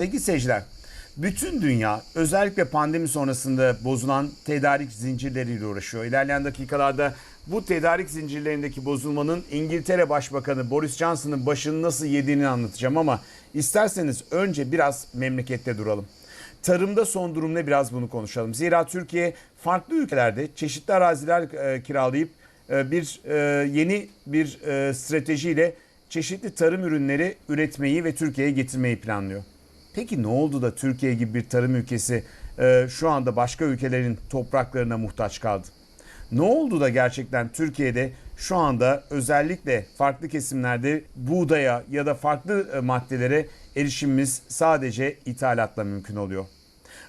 Sevgili seyirciler, bütün dünya özellikle pandemi sonrasında bozulan tedarik zincirleriyle uğraşıyor. İlerleyen dakikalarda bu tedarik zincirlerindeki bozulmanın İngiltere Başbakanı Boris Johnson'ın başını nasıl yediğini anlatacağım ama isterseniz önce biraz memlekette duralım. Tarımda son durum biraz bunu konuşalım. Zira Türkiye farklı ülkelerde çeşitli araziler e, kiralayıp e, bir e, yeni bir stratejiyle çeşitli tarım ürünleri üretmeyi ve Türkiye'ye getirmeyi planlıyor. Peki ne oldu da Türkiye gibi bir tarım ülkesi e, şu anda başka ülkelerin topraklarına muhtaç kaldı? Ne oldu da gerçekten Türkiye'de şu anda özellikle farklı kesimlerde buğdaya ya da farklı e, maddelere erişimimiz sadece ithalatla mümkün oluyor?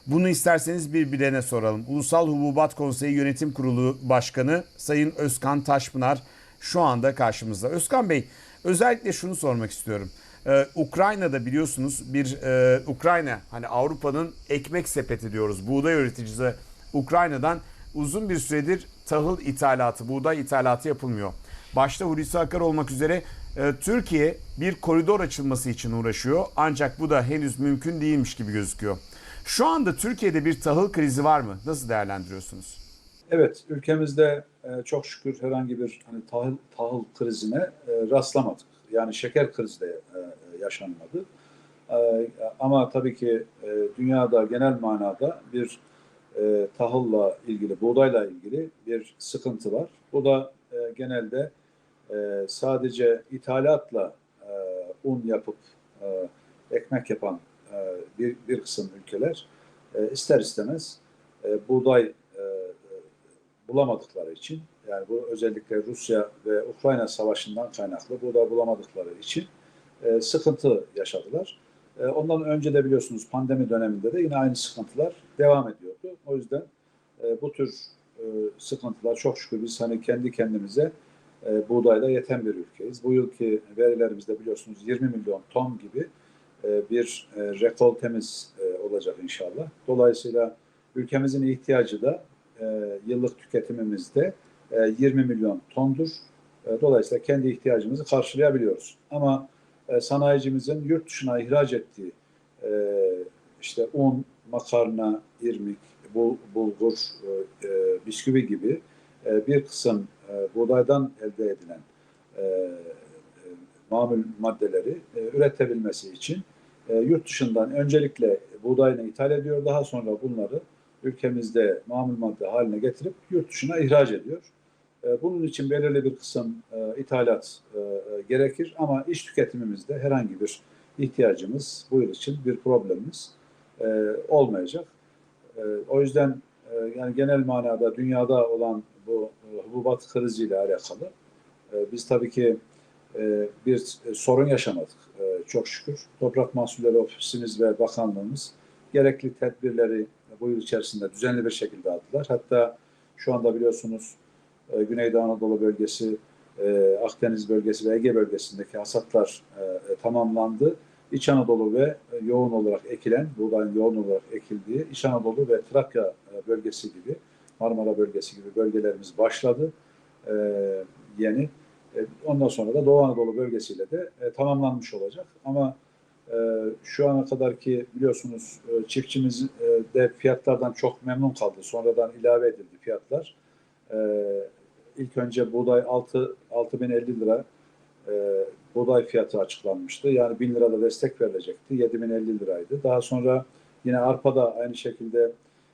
Bunu isterseniz birbirlerine soralım. Ulusal Hububat Konseyi Yönetim Kurulu Başkanı Sayın Özkan Taşpınar şu anda karşımızda. Özkan Bey özellikle şunu sormak istiyorum. Ee, Ukrayna'da biliyorsunuz bir e, Ukrayna hani Avrupa'nın ekmek sepeti diyoruz. Buğday üreticisi Ukrayna'dan uzun bir süredir tahıl ithalatı, buğday ithalatı yapılmıyor. Başta Hulusi Akar olmak üzere e, Türkiye bir koridor açılması için uğraşıyor. Ancak bu da henüz mümkün değilmiş gibi gözüküyor. Şu anda Türkiye'de bir tahıl krizi var mı? Nasıl değerlendiriyorsunuz? Evet, ülkemizde e, çok şükür herhangi bir hani tahıl, tahıl krizine e, rastlamadık. Yani şeker krizi de e, yaşanmadı. E, ama tabii ki e, dünyada genel manada bir e, tahılla ilgili, buğdayla ilgili bir sıkıntı var. Bu da e, genelde sadece ithalatla un yapıp ekmek yapan bir, bir kısım ülkeler ister istemez buğday bulamadıkları için yani bu özellikle Rusya ve Ukrayna savaşından kaynaklı buğday bulamadıkları için e, sıkıntı yaşadılar. E, ondan önce de biliyorsunuz pandemi döneminde de yine aynı sıkıntılar devam ediyordu. O yüzden e, bu tür sıkıntılar çok şükür biz hani kendi kendimize e, buğdayla yeten bir ülkeyiz. Bu yılki verilerimizde biliyorsunuz 20 milyon ton gibi bir e, rekoltemiz e, olacak inşallah. Dolayısıyla ülkemizin ihtiyacı da yıllık tüketimimizde e, 20 milyon tondur. Dolayısıyla kendi ihtiyacımızı karşılayabiliyoruz. Ama e, sanayicimizin yurt dışına ihraç ettiği e, işte un, makarna, irmik, bul, bulgur, e, e, bisküvi gibi e, bir kısım e, buğdaydan elde edilen e, e, mamul maddeleri e, üretebilmesi için e, yurt dışından öncelikle buğdayını ithal ediyor. Daha sonra bunları ülkemizde mamul madde haline getirip yurt dışına ihraç ediyor. E, bunun için belirli bir kısım e, ithalat e, gerekir ama iş tüketimimizde herhangi bir ihtiyacımız bu yıl için bir problemimiz olmayacak. O yüzden yani genel manada dünyada olan bu hububat kriziyle alakalı biz tabii ki bir sorun yaşamadık çok şükür. Toprak Mahsulleri Ofisimiz ve Bakanlığımız gerekli tedbirleri bu yıl içerisinde düzenli bir şekilde aldılar. Hatta şu anda biliyorsunuz e, Güneydoğu Anadolu bölgesi, e, Akdeniz bölgesi ve Ege bölgesindeki hasatlar e, tamamlandı. İç Anadolu ve yoğun olarak ekilen, buğdayın yoğun olarak ekildiği İç Anadolu ve Trakya bölgesi gibi, Marmara bölgesi gibi bölgelerimiz başladı yeni. Ondan sonra da Doğu Anadolu bölgesiyle de tamamlanmış olacak. Ama şu ana kadar ki biliyorsunuz çiftçimiz de fiyatlardan çok memnun kaldı. Sonradan ilave edildi fiyatlar. İlk önce buğday 6 6050 lira buğday fiyatı açıklanmıştı. Yani 1000 lirada destek verilecekti. 7050 liraydı. Daha sonra yine arpa da aynı şekilde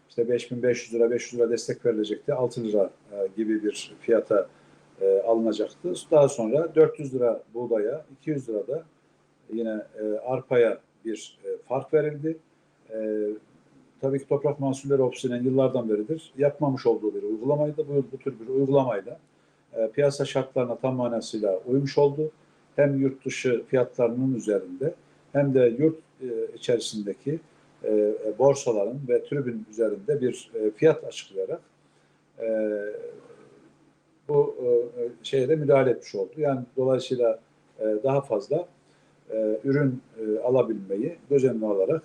işte 5500 lira 500 lira destek verilecekti. 6 lira gibi bir fiyata alınacaktı. Daha sonra 400 lira buğdaya, 200 lira da yine arpaya bir fark verildi. Tabii ki Toprak Mahsulleri Ofisi'nin yıllardan beridir yapmamış olduğu bir uygulamaydı. Bu bu tür bir uygulamayla piyasa şartlarına tam manasıyla uymuş oldu hem yurt dışı fiyatlarının üzerinde hem de yurt içerisindeki borsaların ve tribün üzerinde bir fiyat açıklayarak bu şeye de müdahale etmiş oldu. Yani dolayısıyla daha fazla ürün alabilmeyi göz önüne alarak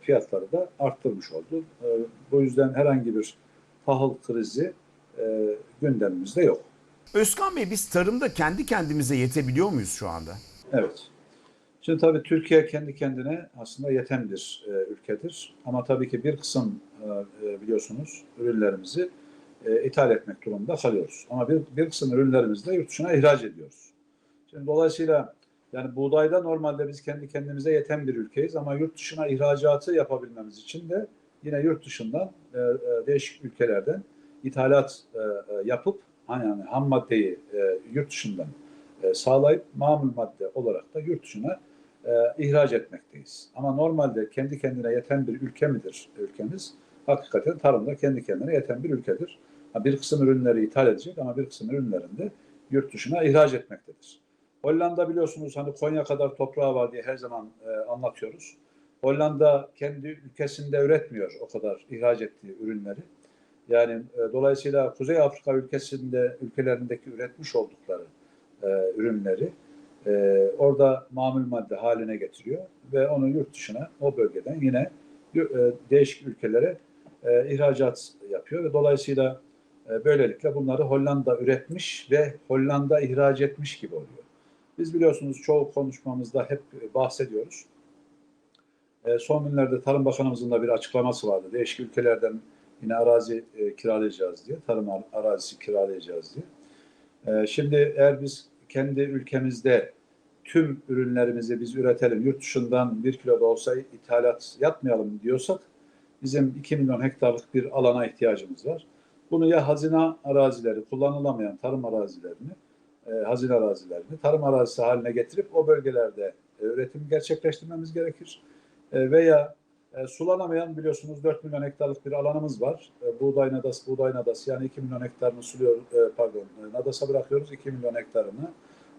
fiyatları da arttırmış oldu. Bu yüzden herhangi bir tahıl krizi gündemimizde yok. Özkan Bey biz tarımda kendi kendimize yetebiliyor muyuz şu anda? Evet. Şimdi tabii Türkiye kendi kendine aslında yeten bir e, ülkedir. Ama tabii ki bir kısım e, e, biliyorsunuz ürünlerimizi e, ithal etmek durumunda kalıyoruz. Ama bir, bir kısım ürünlerimizi de yurt dışına ihraç ediyoruz. Şimdi dolayısıyla yani buğdayda normalde biz kendi kendimize yeten bir ülkeyiz ama yurt dışına ihracatı yapabilmemiz için de yine yurt dışından e, e, değişik ülkelerden ithalat e, e, yapıp hani yani ham maddeyi e, yurt dışından e, sağlayıp mamul madde olarak da yurt dışına e, ihraç etmekteyiz. Ama normalde kendi kendine yeten bir ülke midir ülkemiz? Hakikaten tarımda kendi kendine yeten bir ülkedir. Bir kısım ürünleri ithal edecek ama bir kısım ürünlerini de yurt dışına ihraç etmektedir. Hollanda biliyorsunuz hani Konya kadar toprağı var diye her zaman e, anlatıyoruz. Hollanda kendi ülkesinde üretmiyor o kadar ihraç ettiği ürünleri. Yani e, dolayısıyla Kuzey Afrika ülkesinde ülkelerindeki üretmiş oldukları e, ürünleri e, orada mamul madde haline getiriyor ve onu yurt dışına o bölgeden yine e, değişik ülkelere e, ihracat yapıyor ve dolayısıyla e, böylelikle bunları Hollanda üretmiş ve Hollanda ihraç etmiş gibi oluyor. Biz biliyorsunuz çoğu konuşmamızda hep bahsediyoruz. E, son günlerde Tarım Bakanımızın da bir açıklaması vardı. Değişik ülkelerden yine arazi e, kiralayacağız diye, tarım ar- arazisi kiralayacağız diye. E, şimdi eğer biz kendi ülkemizde tüm ürünlerimizi biz üretelim, yurt dışından bir kilo da olsa ithalat yapmayalım diyorsak bizim 2 milyon hektarlık bir alana ihtiyacımız var. Bunu ya hazine arazileri, kullanılamayan tarım arazilerini, e, hazine arazilerini tarım arazisi haline getirip o bölgelerde e, üretim gerçekleştirmemiz gerekir. E, veya sulanamayan biliyorsunuz 4 milyon hektarlık bir alanımız var. E, buğday nadası, buğday nadası yani 2 milyon hektarını suluyor, e, pardon nadasa bırakıyoruz 2 milyon hektarını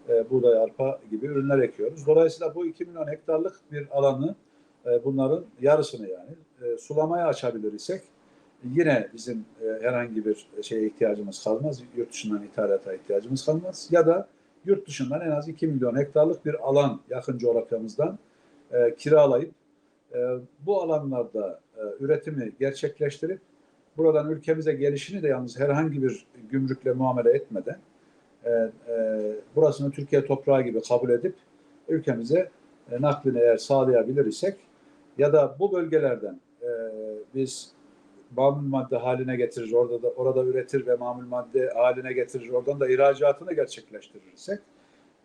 e, buğday, arpa gibi ürünler ekiyoruz. Dolayısıyla bu 2 milyon hektarlık bir alanı bunların yarısını yani e, sulamaya açabilir isek yine bizim e, herhangi bir şeye ihtiyacımız kalmaz. Yurt dışından ithalata ihtiyacımız kalmaz. Ya da yurt dışından en az 2 milyon hektarlık bir alan yakın coğrafyamızdan e, kiralayıp e, bu alanlarda e, üretimi gerçekleştirip buradan ülkemize gelişini de yalnız herhangi bir gümrükle muamele etmeden e, e, burasını Türkiye toprağı gibi kabul edip ülkemize e, naklini eğer sağlayabilir isek ya da bu bölgelerden e, biz mamul madde haline getirir, orada da orada üretir ve mamul madde haline getirir, oradan da ihracatını gerçekleştirirsek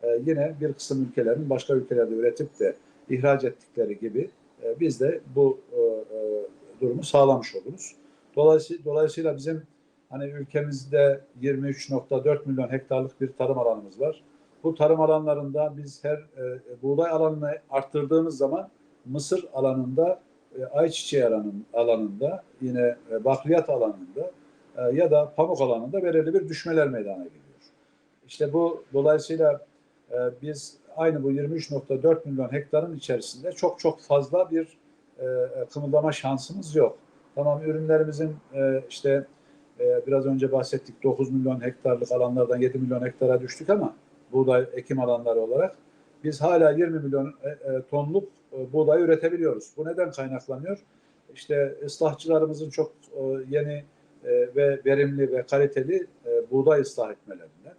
e, yine bir kısım ülkelerin başka ülkelerde üretip de ihraç ettikleri gibi e, biz de bu e, e, durumu sağlamış oluruz. Dolayısıyla, dolayısıyla bizim hani ülkemizde 23.4 milyon hektarlık bir tarım alanımız var. Bu tarım alanlarında biz her e, buğday alanını arttırdığımız zaman mısır alanında, e, ayçiçeği alanın, alanında, yine e, bakliyat alanında e, ya da pamuk alanında belirli bir düşmeler meydana geliyor. İşte bu dolayısıyla biz aynı bu 23.4 milyon hektarın içerisinde çok çok fazla bir e, kımıldama şansımız yok. Tamam ürünlerimizin işte biraz önce bahsettik 9 milyon hektarlık alanlardan 7 milyon hektara düştük ama buğday ekim alanları olarak biz hala 20 milyon e, e, tonluk e, buğday üretebiliyoruz. Bu neden kaynaklanıyor? İşte ıslahçılarımızın çok yeni ve verimli ve kaliteli buğday ıslah etmelerinden,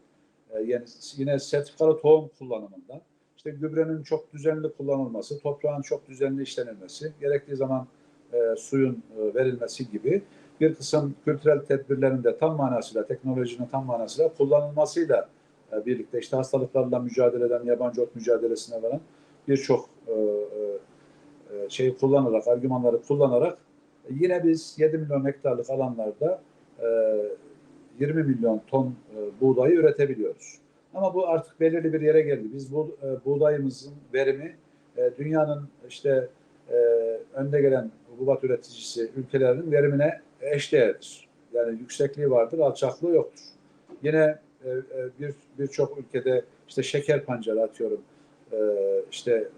yeni, yine sertifikalı tohum kullanımından, işte gübrenin çok düzenli kullanılması, toprağın çok düzenli işlenilmesi, gerektiği zaman suyun verilmesi gibi bir kısım kültürel tedbirlerin de tam manasıyla, teknolojinin tam manasıyla kullanılmasıyla birlikte işte hastalıklarla mücadele eden, yabancı ot mücadelesine varan birçok e, e, şeyi kullanarak, argümanları kullanarak e, yine biz 7 milyon hektarlık alanlarda e, 20 milyon ton e, buğdayı üretebiliyoruz. Ama bu artık belirli bir yere geldi. Biz bu e, buğdayımızın verimi e, dünyanın işte e, önde gelen hububat üreticisi ülkelerinin verimine eşdeğerdir. Yani yüksekliği vardır, alçaklığı yoktur. Yine e, e, bir birçok ülkede işte şeker pancarı atıyorum. E, işte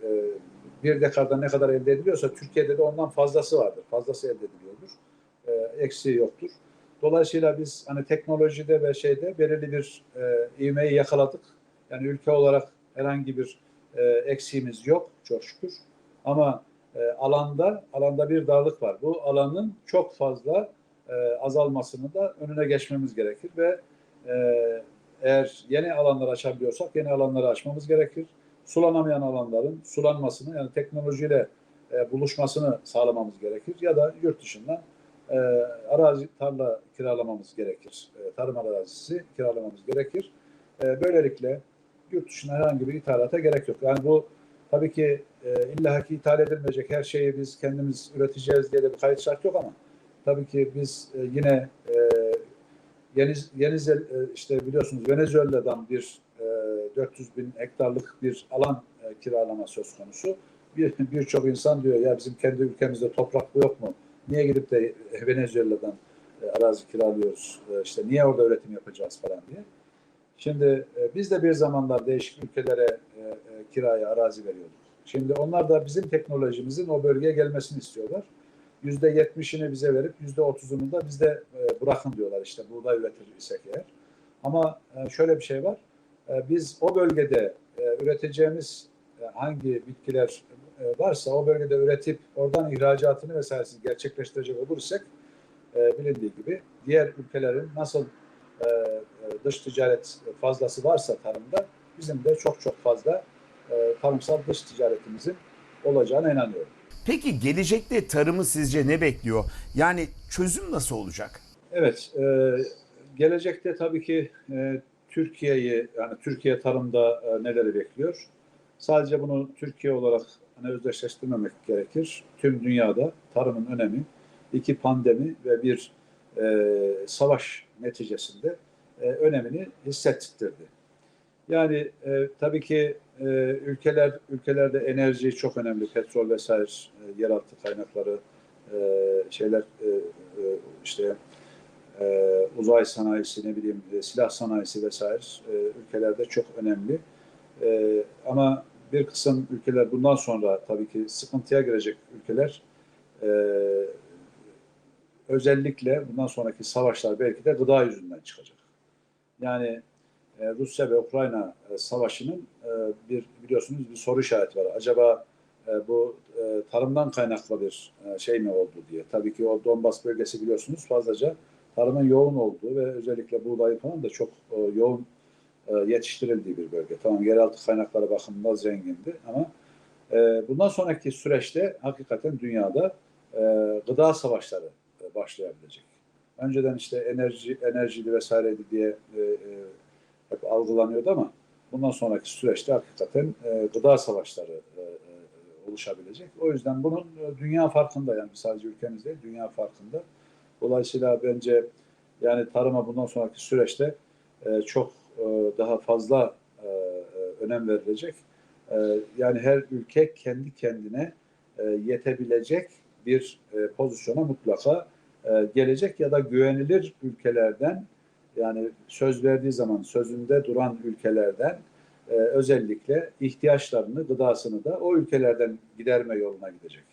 bir dekarda ne kadar elde ediliyorsa Türkiye'de de ondan fazlası vardır. Fazlası elde ediliyordur. E, eksiği yoktur. Dolayısıyla biz hani teknolojide ve şeyde belirli bir e, ivmeyi yakaladık. Yani ülke olarak herhangi bir e, eksiğimiz yok çok şükür. Ama alanda alanda bir darlık var. Bu alanın çok fazla e, azalmasını da önüne geçmemiz gerekir ve eğer yeni alanlar açabiliyorsak yeni alanları açmamız gerekir. sulanamayan alanların sulanmasını yani teknolojiyle e, buluşmasını sağlamamız gerekir ya da yurt dışından e, arazi tarla kiralamamız gerekir. E, tarım arazisi kiralamamız gerekir. E, böylelikle yurt dışına herhangi bir ithalata gerek yok. Yani bu tabii ki e, illaki ithal edilmeyecek her şeyi biz kendimiz üreteceğiz diye de bir kayıt şart yok ama tabii ki biz e, yine e, Yeni, Yeni Zel- e, işte biliyorsunuz Venezuela'dan bir e, 400 bin hektarlık bir alan e, kiralama söz konusu. Bir birçok insan diyor ya bizim kendi ülkemizde toprak yok mu? Niye gidip de Venezuela'dan e, arazi kiralıyoruz? E, işte niye orada üretim yapacağız falan diye. Şimdi e, biz de bir zamanlar değişik ülkelere e, e, kiraya arazi veriyorduk. Şimdi onlar da bizim teknolojimizin o bölgeye gelmesini istiyorlar. Yüzde yetmişini bize verip yüzde otuzunu da bizde e, bırakın diyorlar işte buğday üretir isek eğer. Ama e, şöyle bir şey var. E, biz o bölgede üreteceğimiz hangi bitkiler varsa o bölgede üretip oradan ihracatını vesairesini gerçekleştirecek olursak bilindiği gibi diğer ülkelerin nasıl dış ticaret fazlası varsa tarımda bizim de çok çok fazla tarımsal dış ticaretimizin olacağına inanıyorum. Peki gelecekte tarımı sizce ne bekliyor? Yani çözüm nasıl olacak? Evet, e, gelecekte tabii ki e, Türkiye'yi yani Türkiye tarımda e, neleri bekliyor? Sadece bunu Türkiye olarak hani özdeşleştirmemek gerekir. Tüm dünyada tarımın önemi iki pandemi ve bir e, savaş neticesinde e, önemini hissettirdi. Yani e, tabii ki e, ülkeler ülkelerde enerji çok önemli, petrol vesaire, e, yeraltı kaynakları, e, şeyler e, e, işte e, uzay sanayisi, ne bileyim e, silah sanayisi vesaire e, ülkelerde çok önemli. E, ama bir kısım ülkeler bundan sonra tabii ki sıkıntıya girecek ülkeler e, özellikle bundan sonraki savaşlar belki de gıda yüzünden çıkacak. Yani e, Rusya ve Ukrayna e, savaşının e, bir biliyorsunuz bir soru işareti var. Acaba bu tarımdan kaynaklı bir şey mi oldu diye. Tabii ki o Donbas bölgesi biliyorsunuz fazlaca tarımın yoğun olduğu ve özellikle buğday falan da çok yoğun yetiştirildiği bir bölge. Tamam yeraltı kaynakları bakımından zengindi ama bundan sonraki süreçte hakikaten dünyada gıda savaşları başlayabilecek. Önceden işte enerji enerjili vesaireydi diye e, hep algılanıyordu ama bundan sonraki süreçte hakikaten e, gıda savaşları e, e, oluşabilecek. O yüzden bunun e, dünya farkında yani sadece ülkemiz değil dünya farkında. Dolayısıyla bence yani tarıma bundan sonraki süreçte e, çok e, daha fazla e, e, önem verilecek. E, yani her ülke kendi kendine e, yetebilecek bir e, pozisyona mutlaka e, gelecek ya da güvenilir ülkelerden yani söz verdiği zaman sözünde duran ülkelerden e, özellikle ihtiyaçlarını, gıdasını da o ülkelerden giderme yoluna gidecek.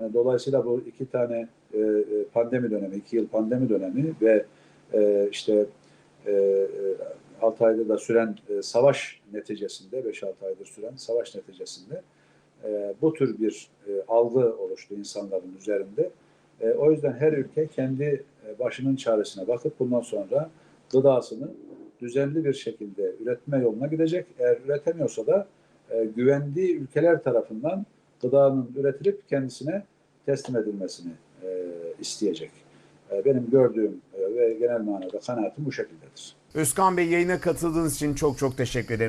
Yani dolayısıyla bu iki tane e, e, pandemi dönemi, iki yıl pandemi dönemi ve e, işte e, e, 6 ayda da süren e, savaş neticesinde, 5-6 aydır süren savaş neticesinde e, bu tür bir e, algı oluştu insanların üzerinde. E, o yüzden her ülke kendi e, başının çaresine bakıp bundan sonra gıdasını düzenli bir şekilde üretme yoluna gidecek. Eğer üretemiyorsa da e, güvendiği ülkeler tarafından gıdanın üretilip kendisine teslim edilmesini e, isteyecek. E, benim gördüğüm e, ve genel manada kanaatim bu şekildedir. Özkan Bey yayına katıldığınız için çok çok teşekkür ederim.